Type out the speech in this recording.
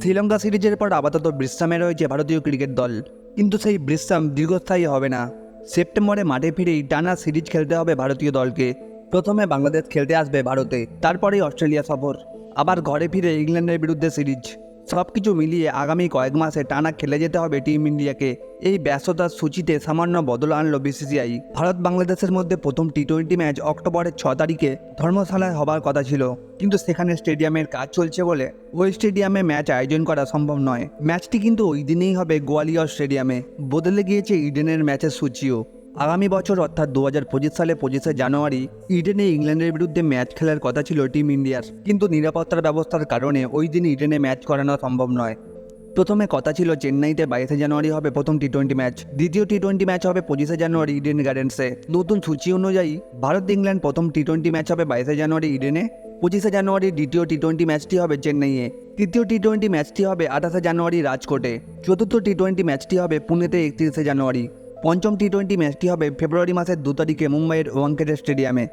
শ্রীলঙ্কা সিরিজের পর আপাতত বিশ্রামে রয়েছে ভারতীয় ক্রিকেট দল। কিন্তু সেই বিশ্রাম দীর্ঘস্থায়ী হবে না। সেপ্টেম্বরে মাঠে ফিরেই টানা সিরিজ খেলতে হবে ভারতীয় দলকে। প্রথমে বাংলাদেশ খেলতে আসবে ভারতে, তারপরেই অস্ট্রেলিয়া সফর। আবার ঘরে ফিরে ইংল্যান্ডের বিরুদ্ধে সিরিজ। সব কিছু মিলিয়ে আগামী কয়েক মাসে টানা খেলে যেতে হবে টিম ইন্ডিয়াকে। এই ব্যস্ততার সূচিতে সামান্য বদল আনল বিসিসিআই। ভারত বাংলাদেশের মধ্যে প্রথম টি টোয়েন্টি ম্যাচ অক্টোবরের ছ তারিখে ধর্মশালায় হবার কথা ছিল। কিন্তু সেখানে স্টেডিয়ামের কাজ চলছে বলে ওই স্টেডিয়ামে ম্যাচ আয়োজন করা সম্ভব নয়। ম্যাচটি কিন্তু ওই দিনেই হবে গোয়ালিয়র স্টেডিয়ামে। বদলে গিয়েছে ইডেনের ম্যাচের সূচিও। আগামী বছর, অর্থাৎ দু হাজার পঁচিশ সালে পঁচিশে জানুয়ারি, ইডেনে ইংল্যান্ডের বিরুদ্ধে ম্যাচ খেলার কথা ছিল টিম ইন্ডিয়ার। কিন্তু নিরাপত্তার ব্যবস্থার কারণে ওই দিন ইডেনে ম্যাচ করানো সম্ভব নয়। প্রথমে কথা ছিল চেন্নাইতে বাইশে জানুয়ারি হবে প্রথম টি টোয়েন্টি ম্যাচ। দ্বিতীয় টি টোয়েন্টি ম্যাচ হবে পঁচিশে জানুয়ারি ইডেন গার্ডেন্সে। নতুন সূচি অনুযায়ী, ভারত ইংল্যান্ড প্রথম টি টোয়েন্টি ম্যাচ হবে বাইশে জানুয়ারি ইডেনে, পঁচিশে জানুয়ারি দ্বিতীয় টি টোয়েন্টি ম্যাচটি হবে চেন্নাইয়ে। তৃতীয় টি টোয়েন্টি ম্যাচটি হবে আঠাশে জানুয়ারি রাজকোটে। চতুর্থ টি টোয়েন্টি ম্যাচটি হবে পুনেতে একত্রিশে জানুয়ারি। পঞ্চম টি টোয়েন্টি ম্যাচটি হবে ফেব্রুয়ারি মাসের দু তারিখে মুম্বাইয়ের ওয়াংকেটে স্টেডিয়ামে।